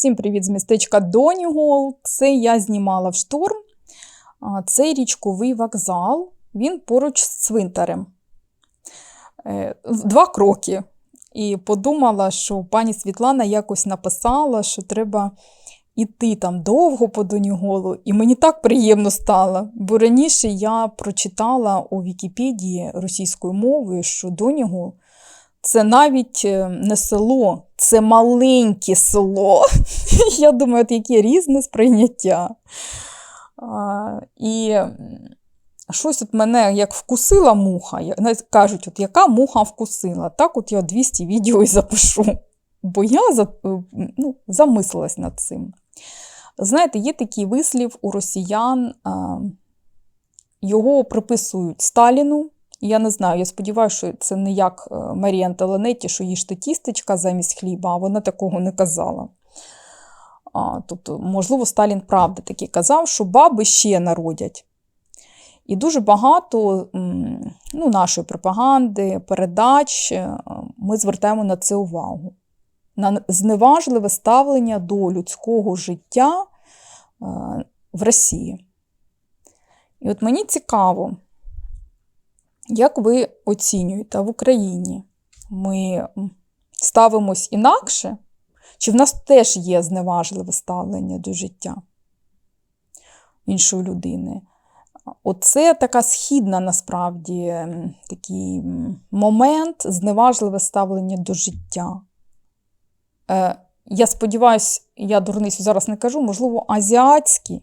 Всім привіт з містечка Донігол. Це я знімала в шторм. А, Цей річковий вокзал, він поруч з цвинтарем. Е, Два кроки. І подумала, що пані Світлана якось написала, що треба іти там довго по Доніголу. І мені так приємно стало, бо раніше я прочитала у Вікіпедії російською мовою, що Донігол це навіть е, не село, це маленьке село. Я думаю, от яке різне сприйняття. А, І щось от мене як вкусила муха. Кажуть, от яка муха вкусила, так от я 200 відео і запишу. Бо я е, ну, замислилась над цим. Знаєте, є такий вислів у росіян, його приписують Сталіну. Я не знаю, я сподіваюся, що це не як е, Марія Антолонетті, що їжте тістечка замість хліба, а вона такого не казала. А, тобто, можливо, Сталін правда таки казав, що баби ще народять. І дуже багато ну, нашої пропаганди, передач е, ми звертаємо на це увагу. На зневажливе ставлення до людського життя е, в Росії. І от мені цікаво, як ви оцінюєте в Україні? Ми ставимось інакше? Чи в нас теж є зневажливе ставлення до життя іншої людини? Оце така східна насправді такий момент, зневажливе ставлення до життя. Е, я сподіваюся, я дурницю зараз не кажу, можливо, азіатські,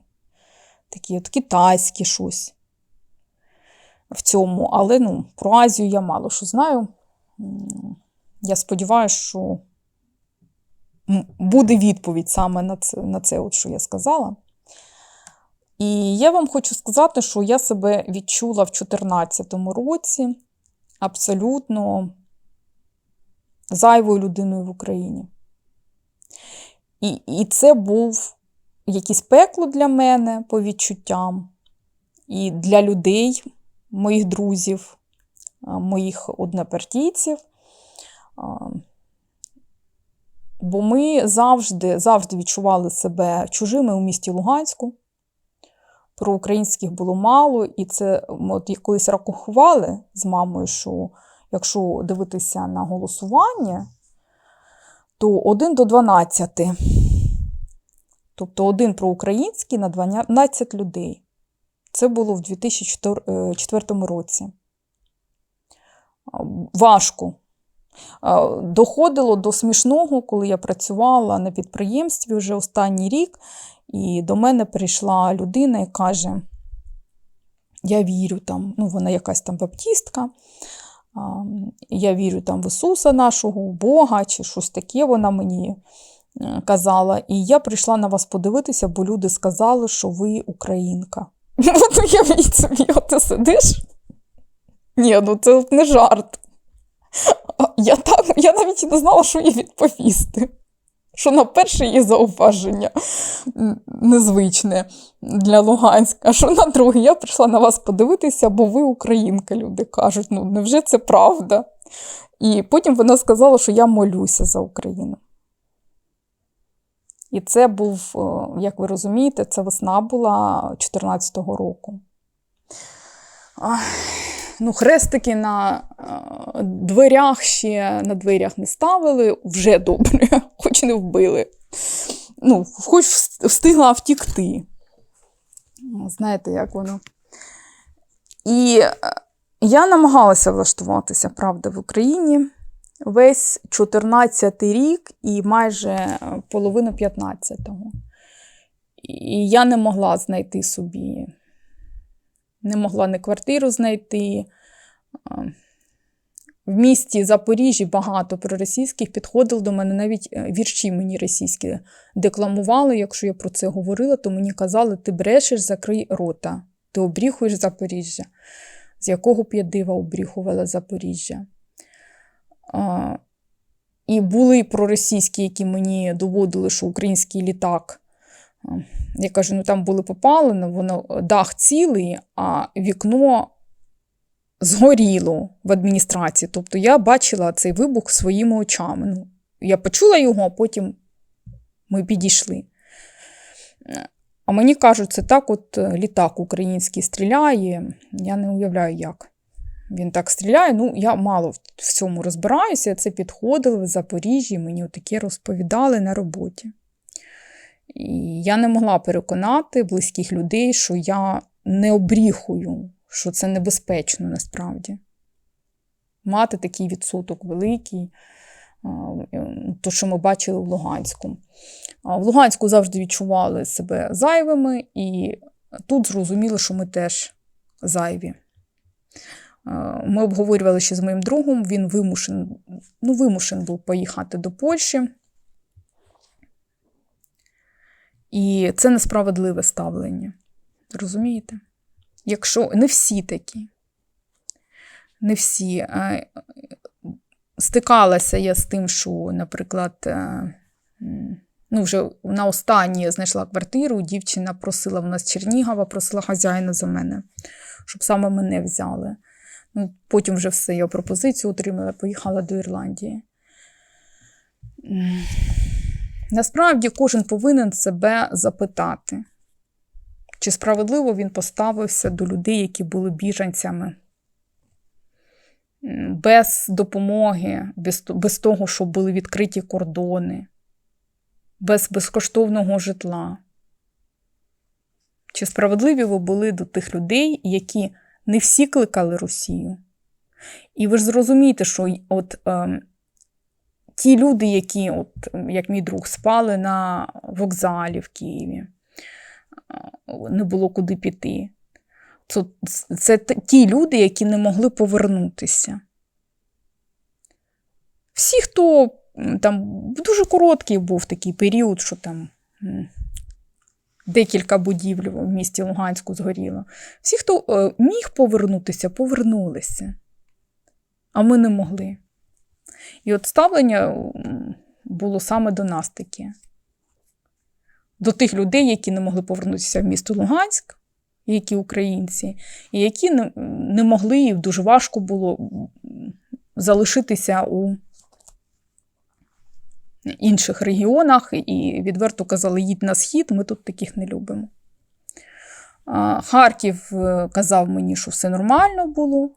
такі от китайські щось в цьому, але ну, про Азію я мало що знаю. Я сподіваюся, що буде відповідь саме на це, на це от, що я сказала. І я вам хочу сказати, що я себе відчула в 2014 році абсолютно зайвою людиною в Україні. І, і це був якийсь пекло для мене по відчуттям, і для людей, моїх друзів, моїх однопартійців. Бо ми завжди, завжди відчували себе чужими у місті Луганську. Про українських було мало, і це ми от колись рахували з мамою, що якщо дивитися на голосування, то 1 до 12. Тобто один проукраїнський на 12 людей. Це було в 2004 році. Важко. Доходило до смішного, коли я працювала на підприємстві вже останній рік, і до мене прийшла людина і каже: Я вірю там, ну, вона якась там баптістка. Я вірю там в Ісуса нашого, Бога чи щось таке вона мені е, казала. І я прийшла на вас подивитися, бо люди сказали, що ви українка. От уявіть собі, от ти сидиш. Ні, ну це не жарт. Я, так, я навіть не знала, що їй відповісти. Що на перше є зауваження незвичне для Луганська, а що на друге, я прийшла на вас подивитися, бо ви українка, люди кажуть. Ну, невже це правда? І потім вона сказала, що я молюся за Україну. І це був, е, як ви розумієте, це весна була 2014 року. Ну, хрестики на е, дверях ще на дверях не ставили, вже добре, хоч не вбили. Ну, хоч встигла втікти. Ну, Знаєте, як воно. І е, я намагалася влаштуватися, правда, в Україні весь 14 й рік і майже половину 15-го. І я не могла знайти собі, не могла ні квартиру знайти. В місті Запоріжжі багато проросійських підходили до мене, навіть е, вірші мені російські декламували. Якщо я про це говорила, то мені казали, ти брешеш, закрий рота, ти обріхуєш Запоріжжя. З якого б я дива обріхувала Запоріжжя. І були проросійські, які мені доводили, що український літак. Я кажу, ну там були попалено, воно дах цілий, а вікно згоріло в адміністрації. Тобто я бачила цей вибух своїми очами. Ну, я почула його, а потім Ми підійшли. А мені кажуть, це так от е, літак український стріляє. Я не уявляю, як. Він так стріляє. Ну, я мало в цьому розбираюся. Це підходили в Запоріжжі, мені таке розповідали на роботі. І я не могла переконати близьких людей, що я не обріхую, що це небезпечно насправді. Мати такий відсоток великий, то, що ми бачили в Луганську. В Луганську завжди відчували себе зайвими, і тут зрозуміли, що ми теж зайві. Е, Ми обговорювали ще з моїм другом, він вимушен, ну, вимушен був поїхати до Польщі. І це несправедливе ставлення. Розумієте? Якщо не всі такі, не всі. Е, Стикалася я з тим, що, наприклад, е, ну, вже на останній я знайшла квартиру, дівчина просила в нас Чернігова, просила хазяїна за мене, щоб саме мене взяли. Ну, потім вже все, я пропозицію отримала, поїхала до Ірландії. Насправді кожен повинен себе запитати, чи справедливо він поставився до людей, які були біженцями. Без допомоги, без, без того, щоб були відкриті кордони, без безкоштовного житла. Чи справедливі ви були до тих людей, які не всі кликали Росію? І ви ж зрозумієте, що от, ем, ті люди, які, от, як мій друг, спали на вокзалі в Києві, не було куди піти. Це, це ті люди, які не могли повернутися. Всі, хто там дуже короткий був такий період, що там декілька будівель в місті Луганську згоріло. Всі, хто е, міг повернутися, повернулися, а ми не могли. І от ставлення було саме до нас таке. До тих людей, які не могли повернутися в місто Луганськ, які українці, і які не могли, і дуже важко було залишитися у інших регіонах, і відверто казали, їдь на схід, ми тут таких не любимо. Харків е, казав мені, що все нормально було.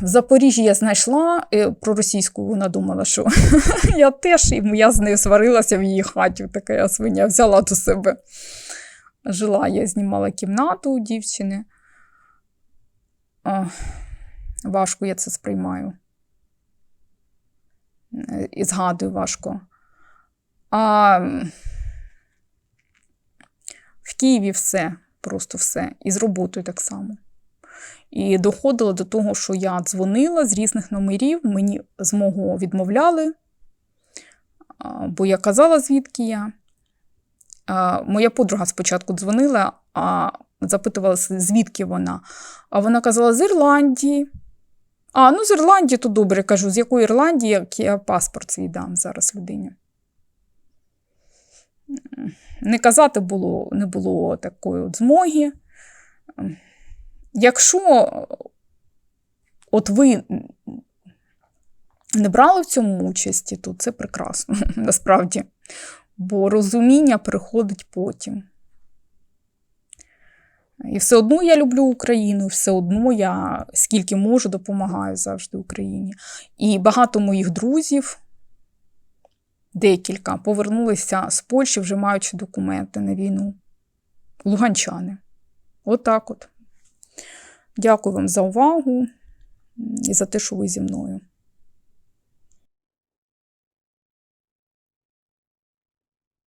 В Запоріжжі я знайшла е, про російську, вона думала, що я теж, і я з нею сварилася в її хаті, така я свиня взяла до себе. Жила, я знімала кімнату у дівчини. Важко я це сприймаю. І згадую важко. А в Києві все, просто все. І з роботою так само. І доходило до того, що я дзвонила з різних номерів, мені з мого відмовляли, бо я казала, звідки я. Моя подруга спочатку дзвонила, а запитувалася, звідки вона. А вона казала, з Ірландії. А, ну з Ірландії, то добре кажу, з якої Ірландії, як я паспорт свій дам зараз людині. Не казати було, не було такої от змоги. Якщо от ви не брали в цьому участі, то це прекрасно, насправді. Бо розуміння приходить потім. І все одно я люблю Україну, все одно я скільки можу допомагаю завжди Україні. І багато моїх друзів, декілька, повернулися з Польщі, вже маючи документи на війну. Луганчани. Отак от. Дякую вам за увагу і за те, що ви зі мною.